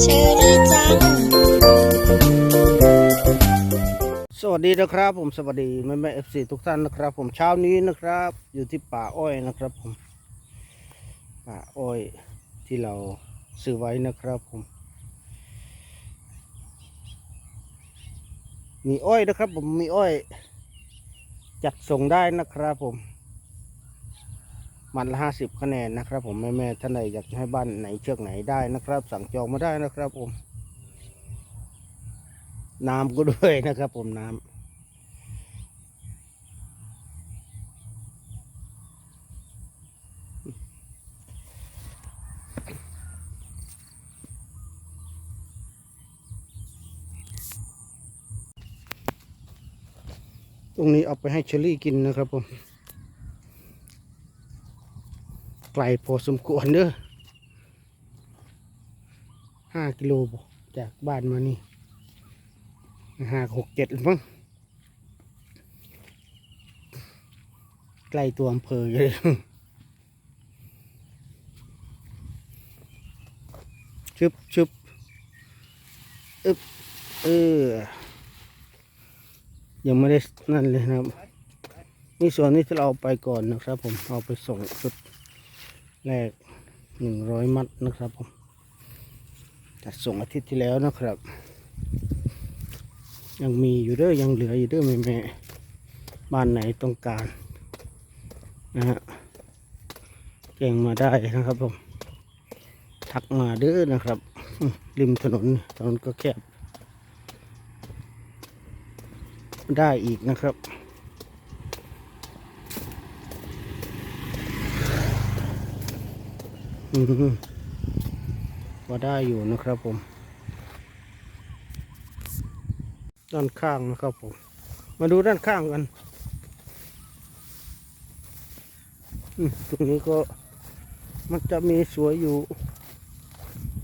เชอรี่จัง สวัสดีนะครับผมสวัสดีแม่แม่เอฟซีทุกท่านนะครับ ผมเช้านี้นะครับ อยู่ที่ป่าอ้อยนะครับผม ป่าอ้อยที่เราซื้อไว้นะครับผม มีอ้อยนะครับผมมีอ้อย จัดส่งได้นะครับผม มันละห้าสิบคะแนนนะครับ ผมแม่แม่ๆท่านใดอยากจะให้บ้านไหนเชือกไหนได้นะครับ สั่งจองมาได้นะครับผมน้ำก็ด้วยนะครับ ผมน้ำตรงนี้เอาไปให้เชอรี่กินนะครับผม ไก ลพอสมควรเด้อห้ากิโลจากบ้านมานี่ห้าหกเจ็ดมั้งใกล้ตัวอำเภอเลยชึบชึบอึบเออ ยังไม่ได้นั่นเลยนะครับ นี่ส่วนนี้ที่เอาไปก่อนนะครับผม เอาไปส่งชุด แรกหนึ่งร้อยมัดนะครับผมจัดส่งอาทิตย์ที่แล้วนะครับ ยังมีอยู่เด้อยังเหลืออยู่เด้อแม่แม่บ้านไหนต้องการนะฮะแจ้งมาได้นะครับผมทักมาเด้อนะครับ ริมถนนถนนก็แคบ ได้อีกนะครับ มว่าได้อยู่นะครับผม ด้านข้างนะครับผม มาดูด้านข้างกันตรงนี้ก็มันจะมีสวยอยู่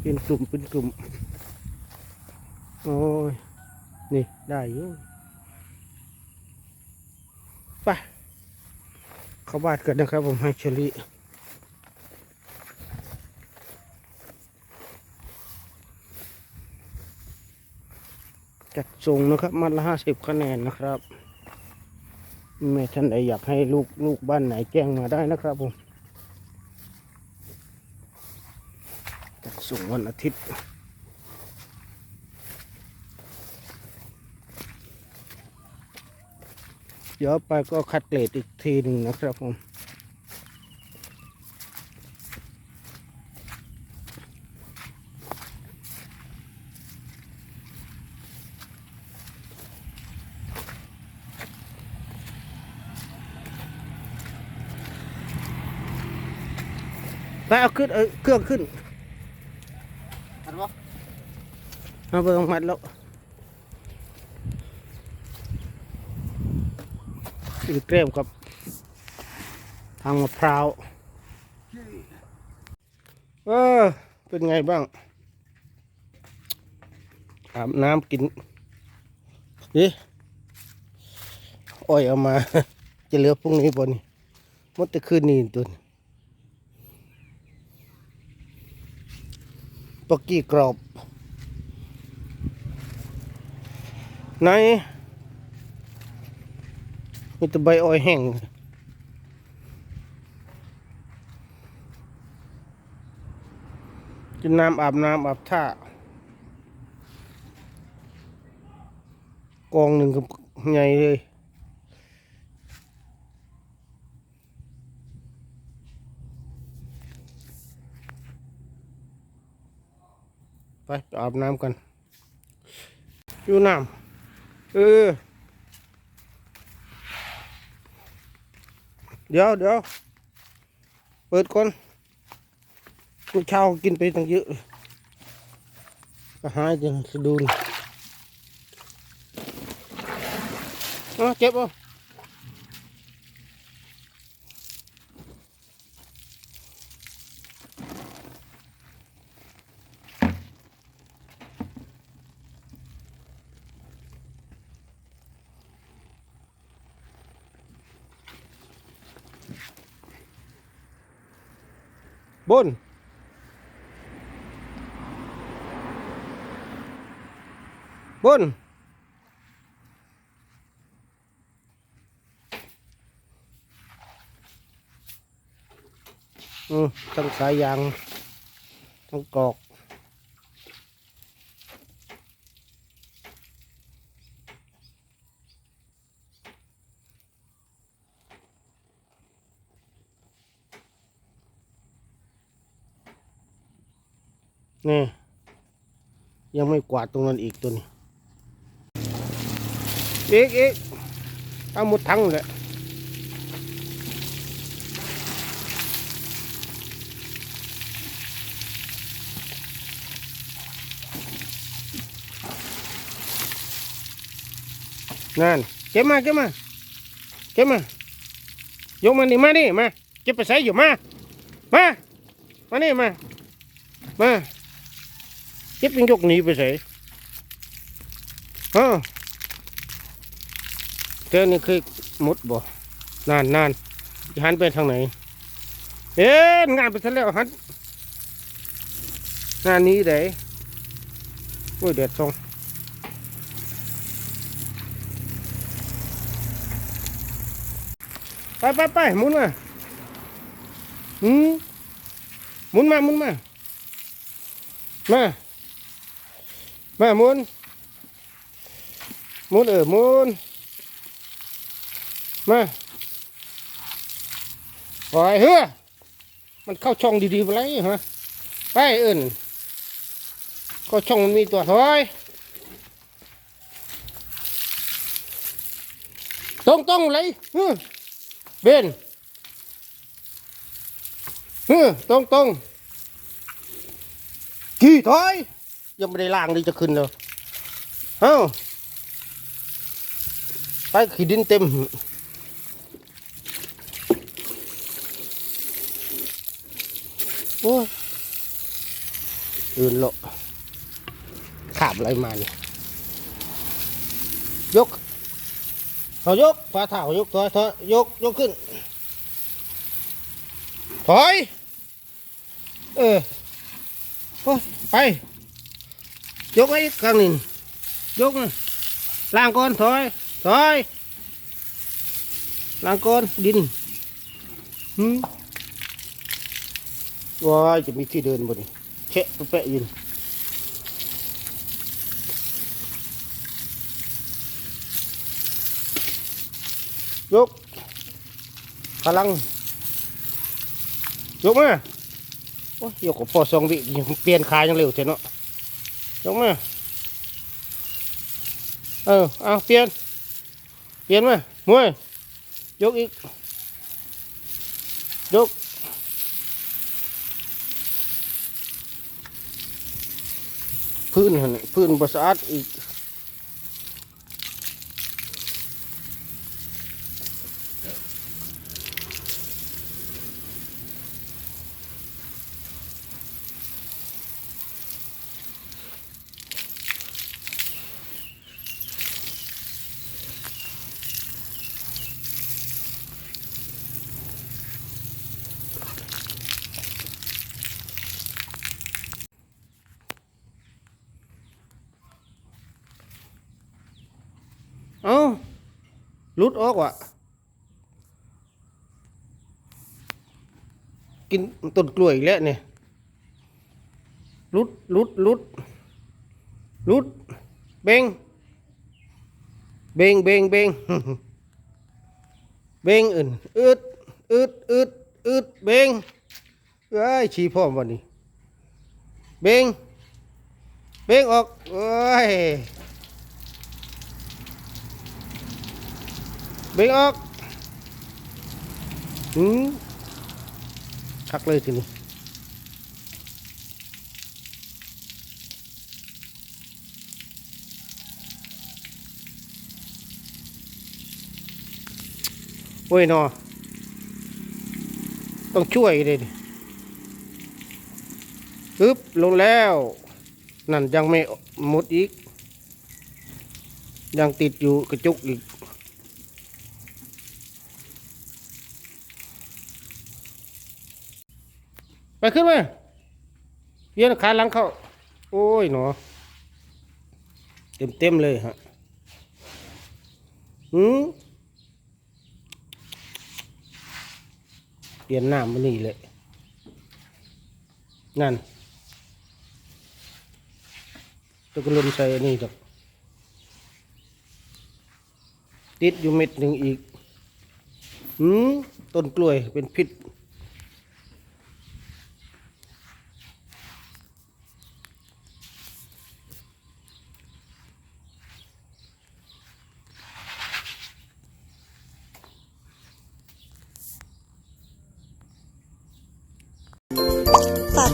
เป็นกลุ่มเป็นกลุ่ม โอ้ย นี่ได้อยู่ไปเข้าบ้านกันนะครับผมให้เชอ จัดส่งนะครับ มัดละห้าสิบคะแนนนะครับแม่ท่านใดอยากให้ลูกลูกบ้านไหนแจ้งมาได้นะครับผมจัดส่งวันอาทิตย์เดี๋ยวไปก็คัดเกรดอีกทีหนึ่งนะครับผม เอาขึ้นเออเครื่องขึ้นอันวะเอาไปลงมัดแล้วอีกเกรมกับทางมะพร้าวเออเป็นไงบ้างอาบน้ำกินนี่อ้อยเอามา จะเหลือพรุ่งนี้บนนี่มดแต่คืนนี้ตัวนี้ ปกกี้กรอบ ไหนมีแต่ใบอ้อยแห้งกินน้ำอาบน้ำอาบท่ากองหนึ่งกับใหญ่เลย ไปอาบน้ำกันอยู่น้ำเออเดี๋ยวเดี๋ยวเปิดก่อนกูเช้ากินไปตั้งเยอะเลยก็หายจังสะดุนเอาเจ็บอะ บน บนอืมทั้งสายยางทั้งกอก นี่ยังไม่กวาดตรงนั้นอีกตัวนี้อีกอีกเอาหมดทั้งเลยนั่นเก็บมาเก็บมาเก็บมายกมานี่มานี่มาเก็บไปใส่อยู่มามามานี่มามา เก็บยังยกหนีไปใส่ฮะเธอนี่เคยมุดบ่นานนานจะหันไปทางไหน เอ๊ะงานไปทะแล้วหันงานนี้เด้โอ้ยเด็ดทรงไปไปไปหมุนมาอืมหมุนมาหมุนมา มา มามุนมุนเออมุนมาปล่อยเฮ้อมันเข้าช่องดีๆไปเลยฮะไปเอิญเข้าช่องมันมีตัวถอยตรงตรงเลยเฮ้อเบนเฮ้อตรงตรงขี่ถอย ยังไม่ได้ล่างเลยจะขึ้นเลยเอ้าไปขีดินเต็มโอ้ยอื่นโลขาบอะไรมาเนี่ยยกเอายกปลาเท้ายกถอยถอยยกยกขึ้น ถอย เออไป ยกไว้กครั้งหนึ่งยกมาล่างก่อนถอยถอยล่างก่อนดินหืมว้ายจะมีที่เดินบ่นี่เชะแปะยินยกพลังยกมาโอ้ยยกกับพอสองวิยังเปลี่ยนขายยังเร็วเถอะเนาะ ยกมา เออ เอาเปลี่ยน เปลี่ยนมามวย ยกอีก ยก พื้นหั่นน่ะพื้นบสะอาทอีก เอ้า หลุดออกว่ะ กินต้นกล้วยอีกแล้วเนี่ยหลุดหลุดหลุดหลุดเบงเบงเบงเบงเบงอื่นอึดอึดอึดอึดเบงเอ้ยชี้พ่อมวันนี้ เบงเบงออกเอ้ย เบรกออกอืมคักเลยทีนี้โอ้ยนอต้องช่วยเลยดิปึ๊บลงแล้ว นั่นยังไม่หมดอีก ยังติดอยู่กระจุกอีก ไปขึ้นมาเวียนขาหลังเข้า โอ้ยหนอ เต็มเต็มเลยฮะหืมเปลี่ยนน้ำมานี่เลย นั่นตะกรุนใส่อันนี้ดอกติดอยู่เม็ดหนึ่งอีกหืมต้นกล้วยเป็นพิษ ฝาก